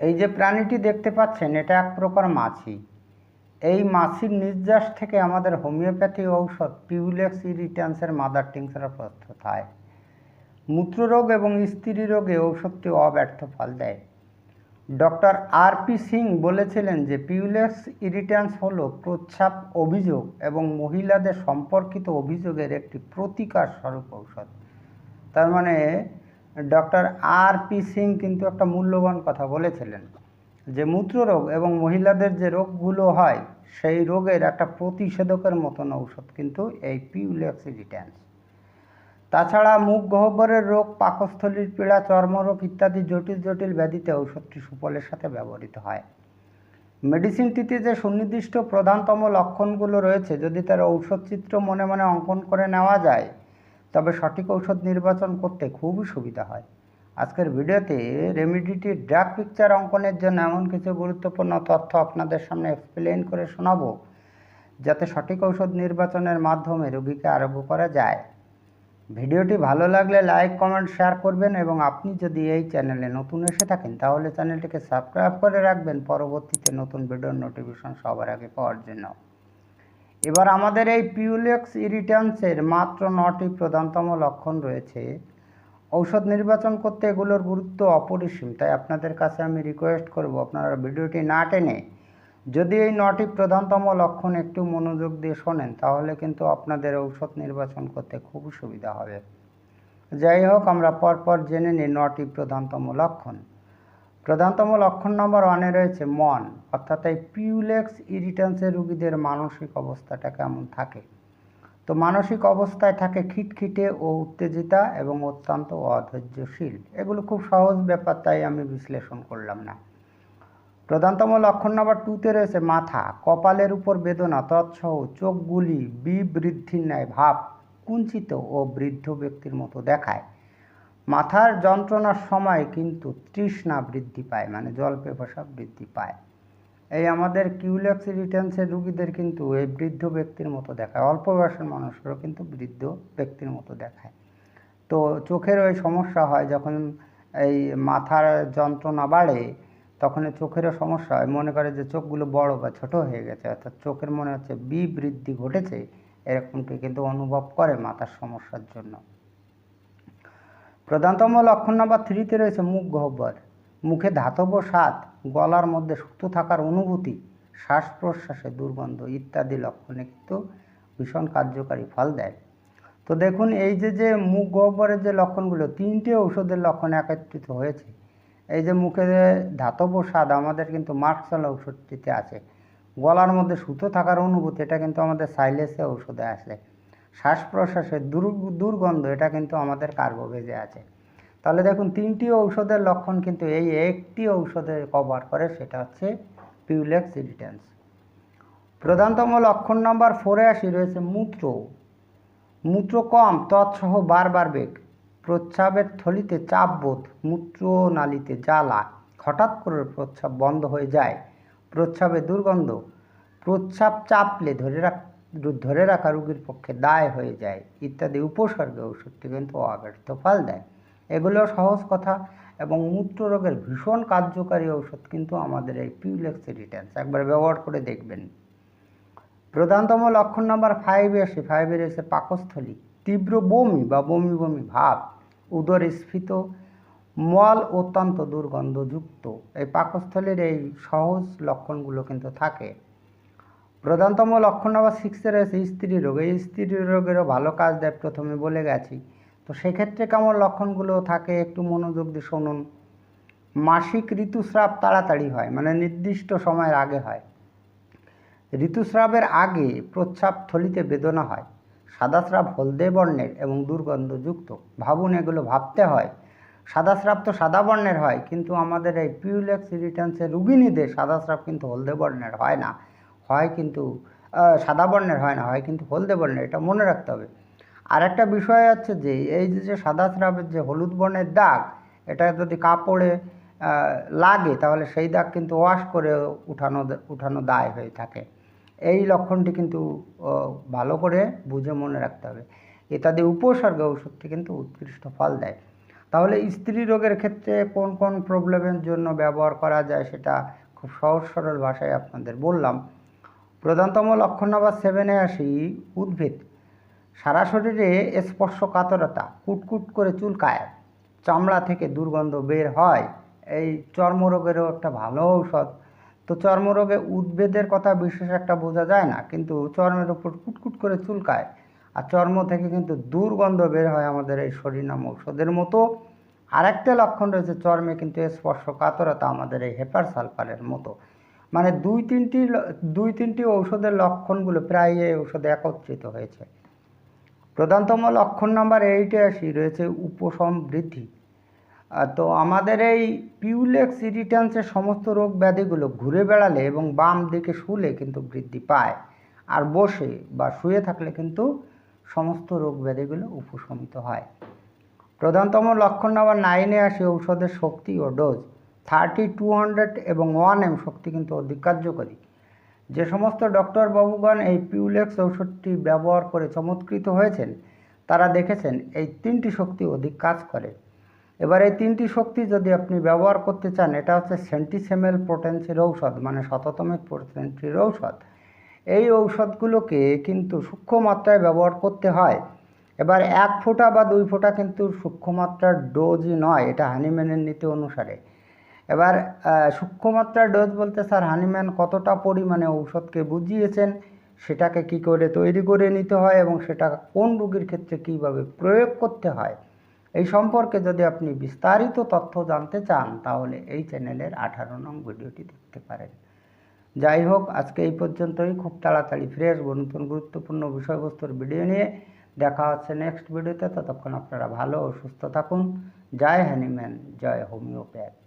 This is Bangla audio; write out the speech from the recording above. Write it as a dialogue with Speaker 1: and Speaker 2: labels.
Speaker 1: এই যে প্রাণীটি দেখতে পাচ্ছেন, এটা এক প্রকার মাছি। এই মাছির নির্যাস থেকে আমাদের হোমিওপ্যাথি ঔষধ পিউলেক্স ইরিটান্সের মাদার টিংসার প্রস্তুত হয় মূত্ররোগ এবং স্ত্রী রোগে ঔষধটি অব্যর্থ ফল দেয়। ডক্টর আর পি সিং বলেছিলেন যে পিউলেক্স ইরিট্যান্স হলো প্রস্রাব অভিযোগ এবং মহিলাদের সম্পর্কিত অভিযোগের একটি প্রতিকার স্বরূপ ঔষধ। তার মানে ডক্টর আর পি সিং কিন্তু একটা মূল্যবান কথা বলেছিলেন যে মূত্ররোগ এবং মহিলাদের যে রোগগুলো হয়, সেই রোগের একটা প্রতিষেধকের মতন ঔষধ কিন্তু এই পিউলেক্স তাছাড়া মুখ গহ্বরের রোগ, পাকস্থলীর পীড়া, চর্মরোগ ইত্যাদি জটিল জটিল ব্যাধিতে ঔষধটি সুফলের সাথে ব্যবহৃত হয়। মেডিসিনটিতে যে সুনির্দিষ্ট প্রধানতম লক্ষণগুলো রয়েছে, যদি তার ঔষধ চিত্র মনে মনে অঙ্কন করে নেওয়া যায় তবে সঠিক ঔষধ নির্বাচন করতে খুবই সুবিধা হয়। আজকের ভিডিওতে রেমিডিটির ড্রাগ পিকচার অঙ্কনের জন্য এমন কিছু গুরুত্বপূর্ণ তথ্য আপনাদের সামনে এক্সপ্লেন করে শোনাবো, যাতে সঠিক ঔষধ নির্বাচনের মাধ্যমে রোগীকে আরোগ্য করা যায়। ভিডিওটি ভালো লাগলে লাইক কমেন্ট শেয়ার করবেন এবং আপনি যদি এই চ্যানেলে নতুন এসে থাকেন, তাহলে চ্যানেলটিকে সাবস্ক্রাইব করে রাখবেন। পরবর্তীতে নতুন ভিডিওর নোটিফিকেশন সবার আগে পাওয়ার জন্য। এবার আমাদের এই পিউলেক্স ইরিটান্সের মাত্র নটি প্রধানতম লক্ষণ রয়েছে। ঔষধ নির্বাচন করতে এগুলোর গুরুত্ব অপরিসীম, তাই আপনাদের কাছে আমি রিকোয়েস্ট করব আপনারা ভিডিওটি না টেনে যদি এই নটি প্রধানতম লক্ষণ একটু মনোযোগ দিয়ে শোনেন, তাহলে কিন্তু আপনাদের ঔষধ নির্বাচন করতে খুবই সুবিধা হবে। যাই হোক, আমরা পরপর জেনে নিই নটি প্রধানতম লক্ষণ। প্রধানতম লক্ষণ নম্বর ওয়ানে রয়েছে মন, অর্থাৎ এই পিউলেক্স ইরিটেন্সের রুগীদের মানসিক অবস্থাটা কেমন থাকে? তো মানসিক অবস্থায় থাকে খিটখিটে ও উত্তেজিতা এবং অত্যন্ত অধৈর্যশীল। এগুলো খুব সহজ ব্যাপার, তাই আমি বিশ্লেষণ করলাম না। প্রধানতম লক্ষণ নম্বর টুতে রয়েছে মাথা, কপালের উপর বেদনা, তৎসহ, চোখগুলি বিবৃদ্ধির ন্যায় ভাব কুঞ্চিত ও বৃদ্ধ ব্যক্তির মতো দেখায়। মাথার যন্ত্রণার সময় কিন্তু তৃষ্ণা বৃদ্ধি পায় মানে জল পেপাসা বৃদ্ধি পায়। এই আমাদের কিউলেক্স রিটেন্সের রুগীদের কিন্তু এই বৃদ্ধ ব্যক্তির মতো দেখায়, অল্প বয়সের মানুষেরও কিন্তু বৃদ্ধ ব্যক্তির মতো দেখায়। তো চোখের ওই সমস্যা হয়, যখন এই মাথার যন্ত্রণা বাড়ে, তখন চোখেরও সমস্যা হয়। মনে করে যে চোখগুলো বড় বা ছোট হয়ে গেছে, অর্থাৎ চোখের মনে হচ্ছে বিবৃদ্ধি ঘটেছে, এরকমটি কিন্তু অনুভব করে মাথার সমস্যার জন্য। প্রধানতম লক্ষণ নাম্বার থ্রিতে রয়েছে মুখ গহ্বর। মুখে ধাতব স্বাদ, গলার মধ্যে সুতো থাকার অনুভূতি, শ্বাস প্রশ্বাসে দুর্গন্ধ ইত্যাদি লক্ষণে কিন্তু ভীষণ কার্যকারী ফল দেয়। তো দেখুন, এই যে যে মুখ গহ্বরের যে লক্ষণগুলো, তিনটে ঔষধের লক্ষণ একত্রিত হয়েছে। এই যে মুখে ধাতব স্বাদ আমাদের কিন্তু মার্কসাল ঔষধটিতে আছে। গলার মধ্যে সুতো থাকার অনুভূতি, এটা কিন্তু আমাদের সাইলেসে ঔষধে আছে শ্বাস প্রশ্বাসের দুর দুর্গন্ধ, এটা কিন্তু আমাদের কার্বোভেজে আছে। তাহলে দেখুন, তিনটি ঔষধের লক্ষণ কিন্তু এই একটি ঔষধে কভার করে, সেটা হচ্ছে পিউলেক্স ইরিটেন্স প্রধানতম লক্ষণ নাম্বার ফোরে আসি, রয়েছে মূত্র। মূত্র কম, তৎসহ বারবার বেগ প্রস্রাবের থলিতে চাপ বোধ, মূত্র নালীতে জ্বালা। হঠাৎ করে প্রস্রাব বন্ধ হয়ে যায়, প্রস্রাবে দুর্গন্ধ। প্রস্রাব চাপলে ধরে রাখ ধরে রাখা রোগীর পক্ষে দায় হয়ে যায়, ইত্যাদি উপসর্গে ওষুধটি কিন্তু অব্যর্থ ফল দেয়। এগুলো সহজ কথা এবং মূত্র রোগের ভীষণ কার্যকারী ঔষধ কিন্তু আমাদের এই পিউলেক্স রিটেন্স একবার ব্যবহার করে দেখবেন। প্রধানতম লক্ষণ নাম্বার ফাইভে আসে ফাইভে রয়েছে পাকস্থলী, তীব্র বমি বা বমি বমি ভাব উদর স্ফীত মল অত্যন্ত দুর্গন্ধযুক্ত, এই পাকস্থলীর এই সহজ লক্ষণগুলো কিন্তু থাকে। প্রধানতম লক্ষণ নাম্বার সিক্সে রয়েছে, স্ত্রী রোগ। এই স্ত্রী রোগেরও ভালো কাজ দেয় প্রথমে বলে গেছি। তো সেক্ষেত্রে কেমন লক্ষণগুলো থাকে একটু মনোযোগ দিয়ে শুনুন। মাসিক ঋতুস্রাব তাড়াতাড়ি হয় মানে নির্দিষ্ট সময়ের আগে হয়। ঋতুস্রাবের আগে প্রস্রাব থলিতে বেদনা হয়। সাদা স্রাব হলদে বর্ণের এবং দুর্গন্ধযুক্ত। ভাবুন এগুলো ভাবতে হয়। সাদাস্রাব তো সাদা বর্ণের হয়, কিন্তু আমাদের এই পিউলেক্স ইরিটেন্সের রুগিনীদের সাদাস্রাব কিন্তু হলদে বর্ণের হয় না। হয় কিন্তু সাদা বর্ণের হয় না, হয় কিন্তু হলদে বর্ণের, এটা মনে রাখতে হবে। আর একটা বিষয় আছে যে, এই যে সাদা স্রাবের যে হলুদ বর্ণের দাগ, এটা যদি কাপড়ে লাগে, তাহলে সেই দাগ কিন্তু ওয়াশ করে উঠানো উঠানো দায় হয়ে থাকে। এই লক্ষণটি কিন্তু ভালো করে বুঝে মনে রাখতে হবে। ইত্যাদি উপসর্গ ওষুধটি কিন্তু উৎকৃষ্ট ফল দেয়। তাহলে স্ত্রী রোগের ক্ষেত্রে কোন কোন প্রবলেমের জন্য ব্যবহার করা যায়, সেটা খুব সহজ, সরল ভাষায় আপনাদের বললাম। প্রধানতম লক্ষণ নাম্বার সেভেনে আসি, উদ্ভিদ। সারা শরীরে স্পর্শকাতরতা, কুটকুট করে চুলকায়, চামড়া থেকে দুর্গন্ধ বের হয়। এই চর্মরোগেরও একটা ভালো ঔষধ। তো চর্মরোগে উদ্ভিদের কথা বিশেষ একটা বোঝা যায় না, কিন্তু চর্মের উপর কুটকুট করে চুলকায়। আর চর্ম থেকে কিন্তু দুর্গন্ধ বের হয় আমাদের এই শরীর নাম ঔষধের মতো। আরেকটা লক্ষণ রয়েছে চর্মে কিন্তু স্পর্শকাতরতা আমাদের এই হেপার সালফারের মতো। মানে দুই তিনটি দুই তিনটি ঔষধের লক্ষণগুলো প্রায় এই ঔষধে একত্রিত হয়েছে। প্রধানতম লক্ষণ নাম্বার এইটে আসি, রয়েছে উপশম বৃদ্ধি তো আমাদের এই পিউলেক্স ইরিটান্সের সমস্ত রোগ ব্যাধিগুলো ঘুরে বেড়ালে এবং বাম দিকে শুলে কিন্তু বৃদ্ধি পায়, আর বসে বা শুয়ে থাকলে কিন্তু সমস্ত রোগ ব্যাধিগুলো উপশমিত হয়। প্রধানতম লক্ষণ নাম্বার নাইনে আসে, ঔষধের শক্তি ও ডোজ থার্টি টু হান্ড্রেড এবং ওয়ান এম শক্তি কিন্তু অধিক কার্যকরী। যে সমস্ত ডক্টর বাবুগণ এই পিউলেক্স ঔষধটি ব্যবহার করে চমৎকৃত হয়েছেন, তারা দেখেছেন এই তিনটি শক্তি অধিক কাজ করে। এবার এই তিনটি শক্তি যদি আপনি ব্যবহার করতে চান, এটা হচ্ছে সেন্টিসেমেল পোটেন্সির ঔষধ মানে শততমিক পোটেন্সির ঔষধ। এই ঔষধগুলোকে কিন্তু সূক্ষ্ম মাত্রায় ব্যবহার করতে হয়। এবার এক ফোঁটা বা দুই ফোঁটা কিন্তু সূক্ষ্ম মাত্রার ডোজই নয়, এটা হানিম্যানের নীতি অনুসারে। এবার সূক্ষ্মমাত্রার ডোজ বলতে স্যার হানিম্যান কতটা পরিমাণে ঔষধকে বুঝিয়েছেন, সেটাকে কি করে তৈরি করে নিতে হয় এবং সেটা কোন রোগীর ক্ষেত্রে কীভাবে প্রয়োগ করতে হয়, এই সম্পর্কে যদি আপনি বিস্তারিত তথ্য জানতে চান, তাহলে এই চ্যানেলের আঠারো নং ভিডিওটি দেখতে পারেন। যাই হোক, আজকে এই পর্যন্তই। খুব তাড়াতাড়ি ফিরে আসব নতুন গুরুত্বপূর্ণ বিষয়বস্তুর ভিডিও নিয়ে। দেখা হচ্ছে নেক্সট ভিডিওতে। ততক্ষণ আপনারা ভালো ও সুস্থ থাকুন। জয় হ্যানিম্যান জয় হোমিওপ্যাথ।